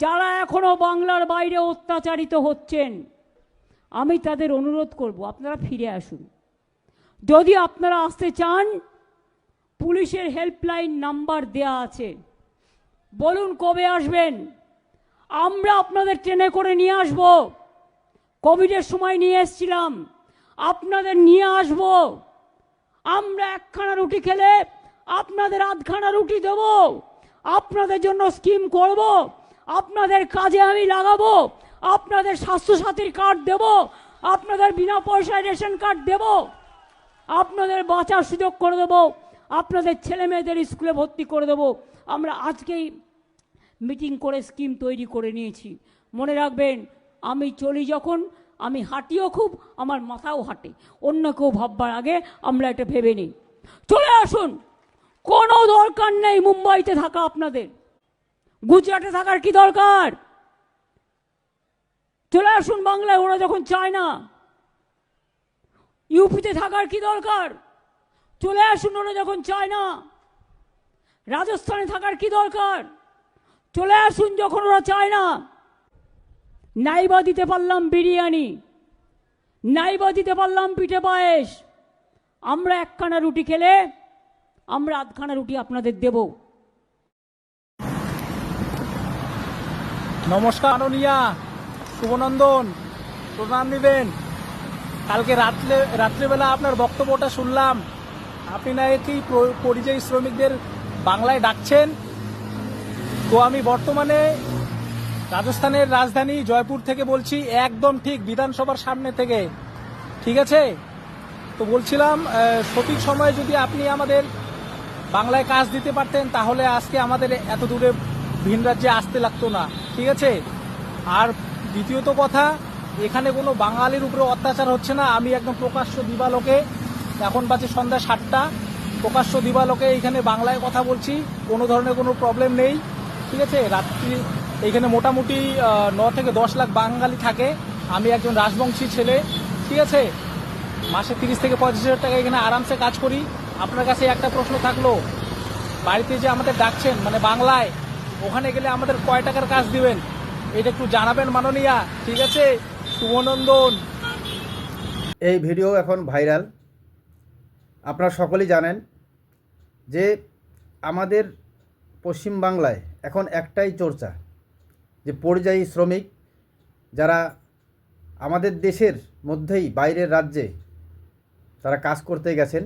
যারা এখনও বাংলার বাইরে অত্যাচারিত হচ্ছেন, আমি তাদের অনুরোধ করব, আপনারা ফিরে আসুন। যদি আপনারা আসতে চান, পুলিশের হেল্পলাইন নাম্বার দেয়া আছে। বলুন কবে আসবেন? আমরা আপনাদের ট্রেনে করে নিয়ে আসব। কোভিডের সময় নিয়ে এসছিলাম, আপনাদের নিয়ে আসব। আমরা একখানা রুটি খেলে আপনাদের আধখানা রুটি দেব। আপনাদের জন্য স্কিম করব। আপনাদের কাজে আমি লাগাবো। আপনাদের স্বাস্থ্যসাথীর কার্ড দেব। আপনাদের বিনা পয়সায় রেশন কার্ড দেব। আপনাদের বাঁচার সুযোগ করে দেবো। আপনাদের ছেলে মেয়েদের স্কুলে ভর্তি করে দেবো। আমরা আজকেই মিটিং করে স্কিম তৈরি করে নিয়েছি। মনে রাখবেন, আমি চলি যখন, আমি হাঁটিও খুব, আমার মাথাও হাঁটে। অন্য কেউ ভাববার আগে আমরা এটা ভেবে নিই। চলে আসুন। কোনো দরকার নেই মুম্বাইতে থাকা আপনাদের। গুজরাটে থাকার কি দরকার? চলে আসুন বাংলায়, ওরা যখন চায় না। ইউপিতে থাকার কি দরকার? চলে আসুন, ওরা যখন চায় না। রাজস্থানে থাকার কি দরকার? চলে আসুন যখন ওরা চায় না। নাইবা দিতে পারলাম বিরিয়ানি। নাইবা দিতে পারলাম পিঠে পায়েস। আমরা একখানা রুটি খেলে আমরা আধখানা রুটি আপনাদের দেবো। নমস্কার, মাননীয়া শুভনন্দন, প্রণাম নেবেন। কালকে রাত্রে, রাত্রেবেলা আপনার বক্তব্যটা শুনলাম। আপনি নাকি প্র- পরিযায়ী শ্রমিকদের বাংলায় ডাকছেন। তো আমি বর্তমানে রাজস্থানের রাজধানী জয়পুর থেকে বলছি, একদম ঠিক বিধানসভার সামনে থেকে। ঠিক আছে? তো বলছিলাম সঠিক সময়ে যদি আপনি আমাদের বাংলায় কাজ দিতে পারতেন, তাহলে আজকে আমাদের এত দূরে ভিন রাজ্যে আসতে লাগতো না, ঠিক আছে? আর দ্বিতীয়ত কথা, এখানে কোনো বাঙালির উপরে অত্যাচার হচ্ছে না। আমি একদম প্রকাশ্য দিবালোকে, এখন বাজে সন্ধ্যা সাতটা, প্রকাশ্য দিবালোকে এখানে বাংলায় কথা বলছি, কোনো ধরনের কোনো প্রবলেম নেই, ঠিক আছে? রাত্রি, এখানে মোটামুটি ন থেকে দশ লাখ বাঙালি থাকে। আমি একজন রাজবংশী ছেলে, ঠিক আছে? মাসে তিরিশ থেকে পঁয়ত্রিশ হাজার টাকা এখানে আরামসে কাজ করি। আপনার কাছে একটা প্রশ্ন থাকল, বাড়িতে যে আমাদের ডাকছেন মানে বাংলায় ওখানে গেলে আমাদের কয় টাকার কাজ দিবেন? এটা একটু জানাবেন মাননীয়া, ঠিক আছে? শুভনন্দন। এই ভিডিও এখন ভাইরাল। আপনারা সকলেই জানেন যে আমাদের পশ্চিম বাংলায় এখন একটাই চর্চা, যে পরিযায়ী শ্রমিক যারা আমাদের দেশের মধ্যেই, বাইরের রাজ্যে তারা কাজ করতে গেছেন,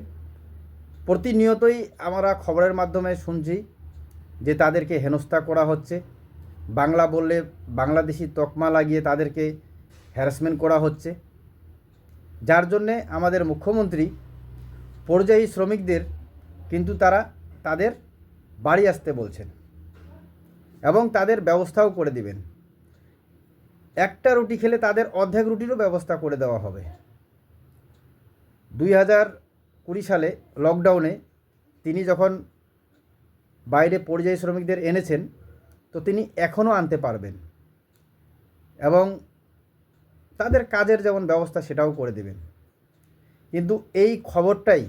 প্রতিনিয়তই আমরা খবরের মাধ্যমে শুনছি যে তাদেরকে হেনস্থা করা হচ্ছে। বাংলা বললে বাংলাদেশি তকমা লাগিয়ে তাদেরকে হ্যারাসমেন্ট করা হচ্ছে। যার জন্যে আমাদের মুখ্যমন্ত্রী পরিযায়ী শ্রমিকদের কিন্তু তারা তাদের বাড়ি আসতে বলছেন এবং তাদের ব্যবস্থাও করে দিবেন। একটা রুটি খেলে তাদের অর্ধেক রুটিরও ব্যবস্থা করে দেওয়া হবে। দুই হাজার কুড়ি সালে লকডাউনে তিনি যখন বাইরে পরিযায়ী শ্রমিকদের এনেছেন, তো তিনি এখনও আনতে পারবেন। এবং তাদের কাজের যেমন ব্যবস্থা সেটাও করে দেবেন। কিন্তু এই খবরটাই,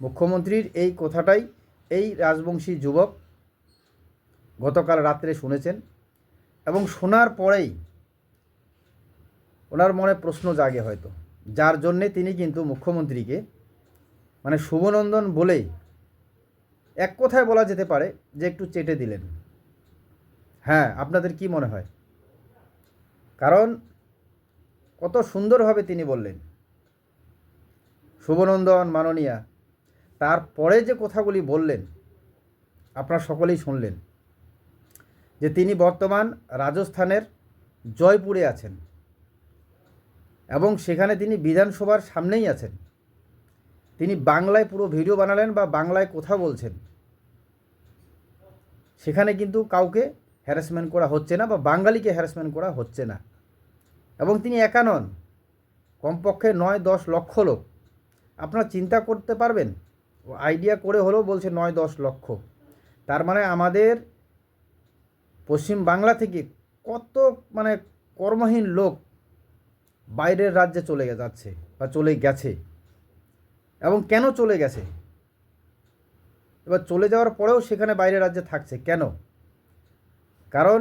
মুখ্যমন্ত্রীর এই কথাটাই এই রাজবংশী যুবক গতকাল রাত্রে শুনেছেন এবং শোনার পরেই ওনার মনে প্রশ্ন জাগে হয়তো, যার জন্যে তিনি কিন্তু মুখ্যমন্ত্রীকে মানে শুভনন্দন বলেই এক কথায় বলা যেতে পারে যে একটু চেটে দিলেন। হ্যাঁ আপনাদের কি মনে হয়? কারণ কত সুন্দরভাবে তিনি বললেন। শুভনন্দন, মাননীয়া, তারপরে যে কথাগুলি বললেন, আপনারা সকলেই শুনলেন যে তিনি বর্তমান রাজস্থানের জয়পুরে আছেন এবং সেখানে তিনি বিধানসভার সামনেই আছেন। তিনি বাংলায় পুরো ভিডিও বানালেন বা বাংলায় কথা বলছেন। সেখানে কিন্তু কাউকে হ্যারাসমেন্ট করা হচ্ছে না বা বাঙালিকে হ্যারাসমেন্ট করা হচ্ছে না। এবং তিনি একা নন। কমপক্ষে নয় দশ লক্ষ লোক। আপনারা চিন্তা করতে পারবেন, ও আইডিয়া করে হলেও বলছে নয় দশ লক্ষ। তার মানে আমাদের পশ্চিম বাংলা থেকে কত মানে কর্মহীন লোক বাইরের রাজ্যে চলে যাচ্ছে বা চলে গেছে। এবং কেন চলে গেছে? এবার চলে যাওয়ার পরেও সেখানে বাইরের রাজ্যে থাকছে। কেন? কারণ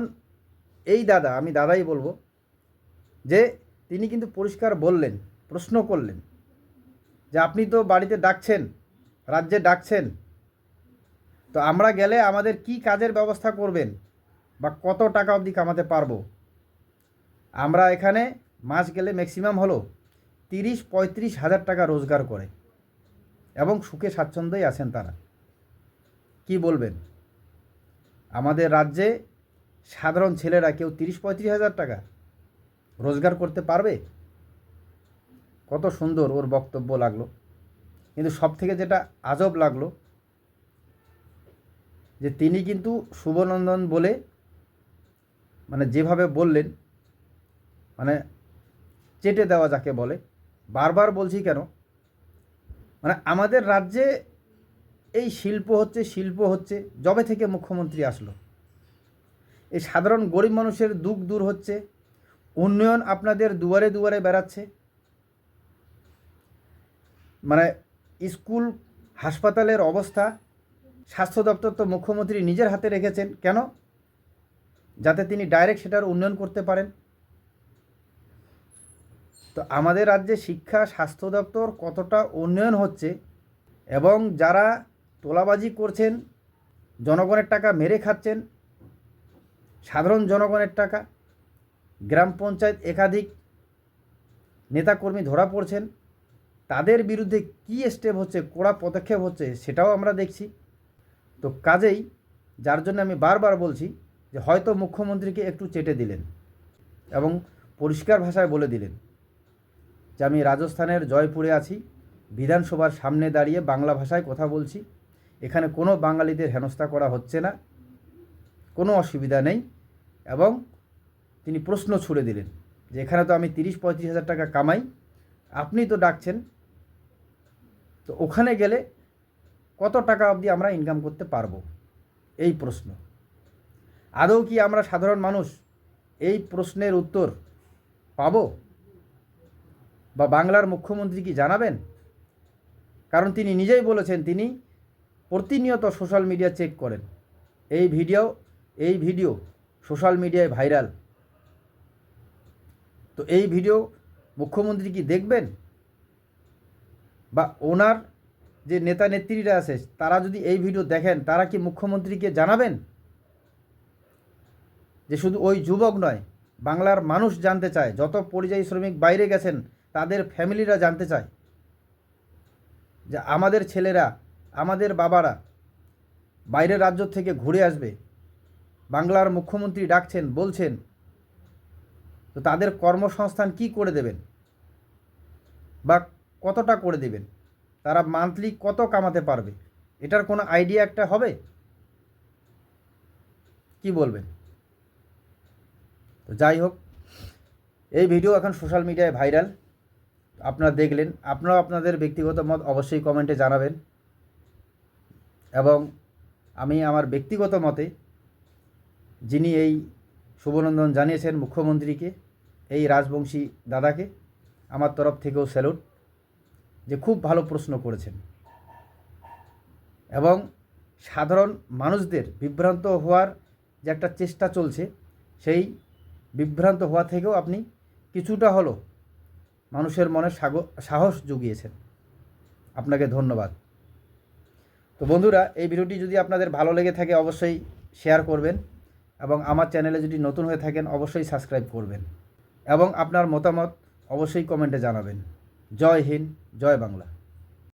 এই দাদা, আমি দাদাই বলব, যে তিনি কিন্তু পরিষ্কার বললেন, প্রশ্ন করলেন যে আপনি তো বাড়িতে ডাকছেন, রাজ্যে ডাকছেন, তো আমরা গেলে আমাদের কি কাজের ব্যবস্থা করবেন বা কত টাকা অবধি কামাতে পারব? আমরা এখানে মাস গেলে ম্যাক্সিমাম হলো তিরিশ পঁয়ত্রিশ হাজার টাকা রোজগার করে এবং সুখে স্বাচ্ছন্দ্যই আছেন তারা। কি বলবেন? আমাদের রাজ্যে সাধারণ ছেলেরা কেউ তিরিশ পঁয়ত্রিশ হাজার টাকা রোজগার করতে পারবে? কত সুন্দর ওর বক্তব্য লাগল। কিন্তু সব থেকে যেটা আজব লাগল, যে তিনি কিন্তু শুভনন্দন বলে মানে যেভাবে বললেন মানে চেটে দেওয়া যাকে বলে, বারবার বলছি কেন? মানে আমাদের রাজ্যে এই শিল্প হচ্ছে শিল্প হচ্ছে জবে থেকে মুখ্যমন্ত্রী আসলো। এই সাধারণ গরিব মানুষের দুঃখ দূর হচ্ছে, উন্নয়ন আপনাদের দুয়ারে দুয়ারে বেড়াচ্ছে। মানে স্কুল, হাসপাতালের অবস্থা, স্বাস্থ্য দপ্তর তো মুখ্যমন্ত্রী নিজের হাতে রেখেছেন। কেন? যাতে তিনি ডাইরেক্ট সেটার উন্নয়ন করতে পারেন। তো আমাদের রাজ্যে শিক্ষা, স্বাস্থ্য দপ্তর কতটা উন্নয়ন হচ্ছে এবং যারা তোলাবাজি করছেন, জনগণের টাকা মেরে খাচ্ছেন, সাধারণ জনগণের টাকা, গ্রাম পঞ্চায়েত একাধিক নেতাকর্মী ধরা পড়ছেন, তাদের বিরুদ্ধে কী স্টেপ হচ্ছে, কড়া পদক্ষেপ হচ্ছে, সেটাও আমরা দেখছি। তো কাজেই যার জন্য আমি বারবার বলছি যে হয়তো মুখ্যমন্ত্রীকে একটু চেটে দিলেন এবং পরিষ্কার ভাষায় বলে দিলেন যে আমি রাজস্থানের জয়পুরে আছি, বিধানসভার সামনে দাঁড়িয়ে বাংলা ভাষায় কথা বলছি। এখানে কোনো বাঙালিদের হেনস্থা করা হচ্ছে না, কোনো অসুবিধা নেই এবং তিনি প্রশ্ন ছুড়ে দিলেন যে এখানে তো আমি তিরিশ পঁয়ত্রিশ হাজার টাকা কামাই, আপনি তো ডাকছেন, তো ওখানে গেলে কত টাকা অবধি আমরা ইনকাম করতে পারব? এই প্রশ্ন। আদৌ কি আমরা সাধারণ মানুষ এই প্রশ্নের উত্তর পাবো? বা বাংলার মুখ্যমন্ত্রী কি জানাবেন? কারণ তিনি নিজেই বলেছেন, তিনি প্রতিনিয়ত সোশ্যাল মিডিয়া চেক করেন। এই ভিডিও এই ভিডিও সোশ্যাল মিডিয়ায় ভাইরাল। তো এই ভিডিও মুখ্যমন্ত্রী কি দেখবেন? বা ওনার যে নেতা নেত্রীরা আছে, তারা যদি এই ভিডিও দেখেন, তারা কি মুখ্যমন্ত্রীকে জানাবেন? যে শুধু ওই যুবক নয়, বাংলার মানুষ জানতে চায়, যত পরিযায়ী শ্রমিক বাইরে গেছেন, তাদের ফ্যামিলিরা জানতে চায়। যে আমাদের ছেলেরা আমাদের বাবারা বাইরের রাজ্য থেকে ঘুরে আসবে। বাংলার মুখ্যমন্ত্রী ডাকছেন, বলছেন, তো তাদের কর্মসংস্থান কি করে দেবেন? বা কতটা করে দেবেন? তারা মান্থলি কত কামাতে পারবে? এটার কোনো আইডিয়া একটা হবে? কি বলবেন? তো যাই হোক, এই ভিডিও এখন সোশ্যাল মিডিয়ায় ভাইরাল। আপনারা দেখলেন, আপনারাও আপনাদের ব্যক্তিগত মত অবশ্যই কমেন্টে জানাবেন। এবং আমি আমার ব্যক্তিগত মতে যিনি এই শুভনন্দন জানিয়েছেন মুখ্যমন্ত্রীকে, এই রাজবংশী দাদাকে, আমার তরফ থেকেও স্যালুট যে খুব ভালো প্রশ্ন করেছেন। এবং সাধারণ মানুষদের বিভ্রান্ত হওয়ার যে একটা চেষ্টা চলছে, সেই বিভ্রান্ত হওয়া থেকেও আপনি কিছুটা হলো মানুষের মনে সাহস জুগিয়েছেন। আপনাকে ধন্যবাদ। তো বন্ধুরা, এই ভিডিওটি যদি আপনাদের ভালো লেগে থাকে, অবশ্যই শেয়ার করবেন এবং আমার চ্যানেলে যদি নতুন হয়ে থাকেন, অবশ্যই সাবস্ক্রাইব করবেন এবং আপনার মতামত অবশ্যই কমেন্টে জানাবেন। জয় হিন্দ, জয় বাংলা।